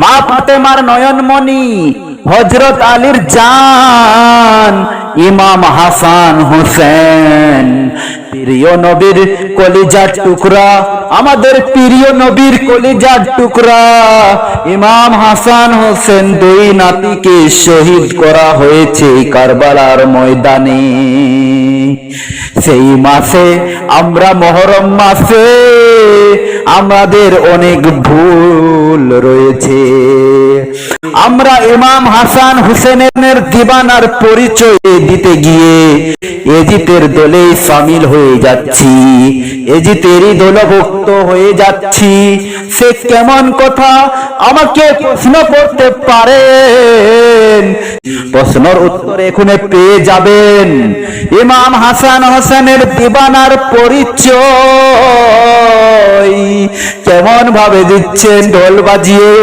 মা ফাতেমার নয়নমণি হজরত আলীর জান ইমাম হাসান হোসেন। প্রিয় নবীর কলিজার টুকরা, আমাদের প্রিয় নবীর কলিজার টুকরা। ইমাম হাসান হোসেন দুই নাতিকে শহীদ করা হয়েছে কারবালার ময়দানে। সেই মাসে, আমরা মহরম মাসে, আমাদের অনেক ভুল রয়েছে। আমরা ইমাম হাসান হুসেনের দিবানার পরিচয় দিতে গিয়ে এজিতের দলেই সামিল হয়ে যাচ্ছি। এজিতেরই দলভুক্ত হয়ে যাচ্ছি সে কেমন কথা আমাকে প্রশ্ন করতে পারেন প্রশ্নের উত্তর এখানে পেয়ে যাবেন। ইমাম হাসান হোসেনের দিবানার পরিচয় কেমন ভাবে দিচ্ছেন ঢোল বাজিয়ে?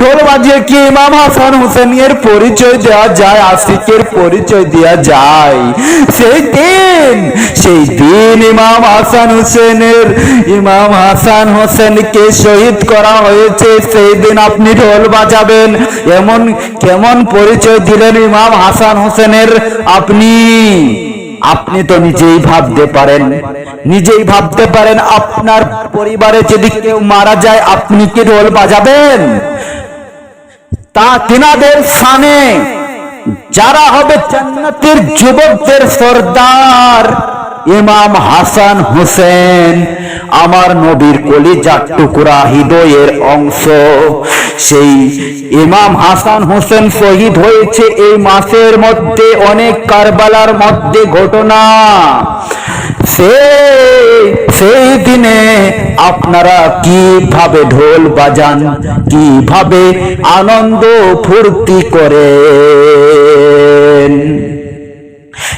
ঢোল বাজিয়ে কি ইমাম হাসান হোসেনের পরিচয় দেওয়া যায়, আশিকের পরিচয় দেওয়া যায়? সেই দিন সেই দিন ইমাম হাসান হোসেনের, ইমাম হাসান হোসেনকে শহীদ করা হয়েছে। সেই দিন আপনি ঢোল বাজাবেন। এমন, কেমন পরিচয় দিলেন ইমাম হাসান হোসেনের আপনি আপনি তো নিজেই ভাবতে পারেন, নিজেই ভাবতে পারেন আপনার পরিবারে যদি কেউ মারা যায়, আপনি কি ঢোল বাজাবেন? তা তিনাদের সামনে যারা হবে জান্নাতের যুবকদের সর্দার ইমাম হাসান হোসেন, আমার নবীর কলিজার টুকরা হৃদয়ের অংশ। সেই ইমাম হাসান হোসেন শহীদ হয়েছে এই মাসের মধ্যে, অনেক কারবালার মধ্যে ঘটনা। সে, সেই দিনে আপনারা কীভাবে ঢোল বাজান, কীভাবে আনন্দ ফুর্তি করেন?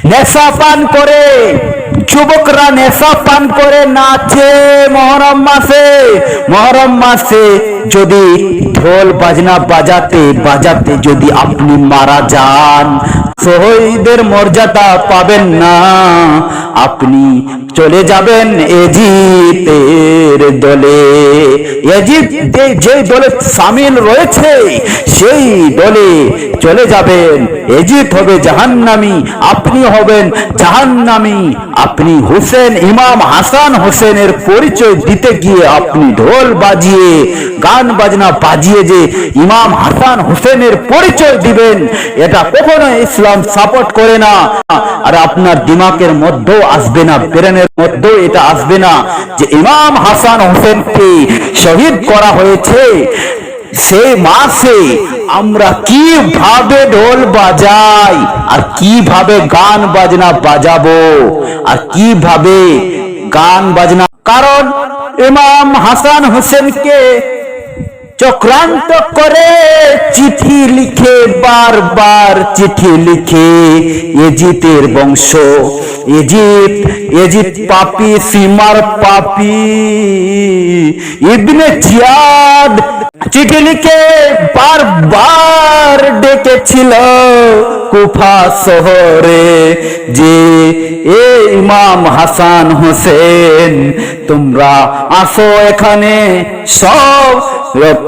নেশা পান করে যুবকরা নেশা পান করে নাচে মহরম মাসে। মহরম মাসে যদি ঢোল বাজনা বাজাতে বাজাতে যদি আপনি মারা যান, শহীদের মর্যাদা পাবেন না। আপনি চলে যাবেন এজিতের দলে। এজিত যে দলে সামিল রয়েছে, সেই দলে চলে যাবেন। এজিত হবে জাহান্নামি, আপনি হবেন জাহান্নামি। আপনি হোসেন, ইমাম হাসান হোসেনের পরিচয় দিতে গিয়ে আপনি ঢোল বাজিয়ে, গান বাজনা বাজিয়ে যে ইমাম হাসান হোসেনের পরিচয় দিবেন, এটা কখনো ইসলাম সাপোর্ট করে না। আর আপনার দিমাকের মধ্যেও আসবে না ব্রেনের মধ্যেও এটা আসবে না যে ইমাম হাসান হোসেনকে শহীদ করা হয়েছে। সেই মাসে আমরা কীভাবে ঢোল বাজাই, আর কীভাবে গান বাজনা বাজাবো, আর কীভাবে গান বাজনা, কারণ ইমাম হাসান হোসেনকে চক্রান্ত করে, চিঠি লিখে, বারবার চিঠি লিখে এজিতের বংশ এজিত এজিত পাপি, সীমার পাপি, ইবনে জিয়াদ চিঠি লিখে বারবার ডেকেছিল কুফা শহরে যে, এ ইমাম হাসান হোসেন, তোমরা আসো এখানে, সব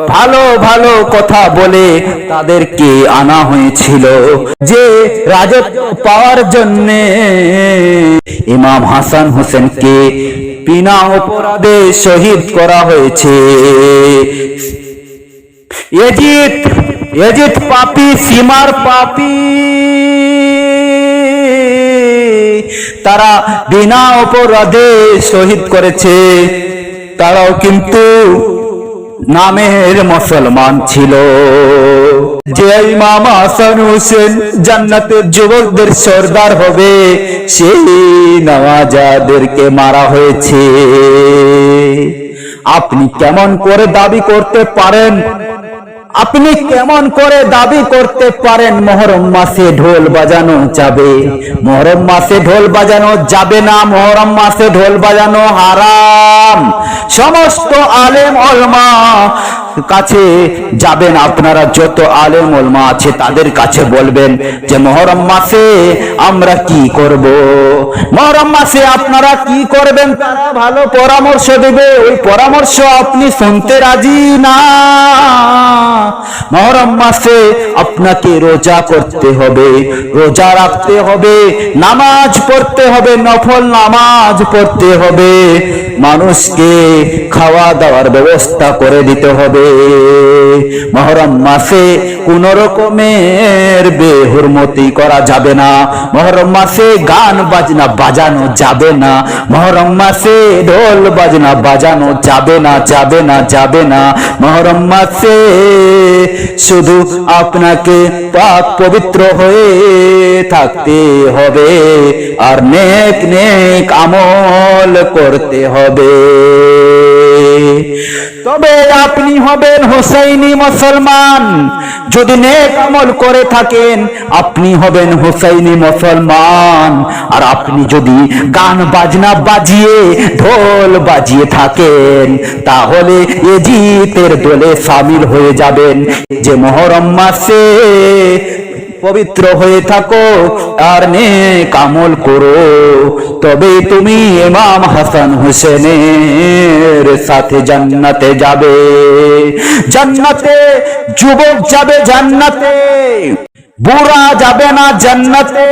ভালো ভালো কথা বলে তাদেরকে আনা হয়েছিল যে রাজত্ব পাওয়ার জন্যে ইমাম হাসান হোসেনকে বিনা অপরাধে শহীদ করা হয়েছে। এজিত এজিত পাপি, সীমার পাপি। তারা বিনা অপরাধে শহীদ করেছে। তারাও কিন্তু নামের মুসলমান ছিল। যে ইমাম হাসান হোসেন জান্নাতের যুবকদের সর্দার হবে, সেই নওয়াজাদেরকে মারা হয়েছে। আপনি কেমন করে দাবি করতে পারেন? আপনি কেমন করে দাবি করতে পারেন? মহরম মাসে ঢোল বাজানো যাবে। মহরম মাসে ঢোল বাজানো যাবে না। মহরম মাসে ঢোল বাজানো হারাম। সমস্ত আলেম অলমা কাছে যাবেন, আপনারা যত আলেম ওলমা আছে তাদের কাছে বলবেন যে, মহরম মাসে আমরা কি করব? মহরম মাসে আপনারা কি করবেন? তারা ভালো পরামর্শ দেবে। ওই পরামর্শ আপনি শুনতে রাজি না। মহরম মাসে আপনাকে রোজা করতে হবে, রোজা রাখতে হবে, নামাজ পড়তে হবে, নফল নামাজ পড়তে হবে। মানুষকে খাওয়া দাওয়ার ব্যবস্থা করে দিতে হবে। মহরম মাসে কোন রকমের বেহুরমতি করা যাবে না। মহরম মাসে গান বাজনা বাজানো যাবে না। মহরম মাসে ঢোল বাজনা বাজানো যাবে না যাবে না যাবে না। মহরম মাসে শুধু আপনাকে পাক পবিত্র হয়ে থাকতে হবে। আর নেক নেক আমল করতে হবে। তবে আপনি হবেন হোসাইনি মুসলমান। যদি নেক আমল করে থাকেন, আপনি হবেন হোসাইনি মুসলমান। আর আপনি যদি গান বাজনা বাজিয়ে, ঢোল বাজিয়ে থাকেন, তাহলে এজিতের দলে সামিল হয়ে যাবেন। যে মহরম মাসে পবিত্র হয়ে থাকো আর নে কামল করো। তবে তুমি ইমাম হাসান হোসেনের সাথে জান্নাতে যাবে। জান্নাতে যুবক যাবে জান্নাতে, বুড়া যাবে না জান্নাতে।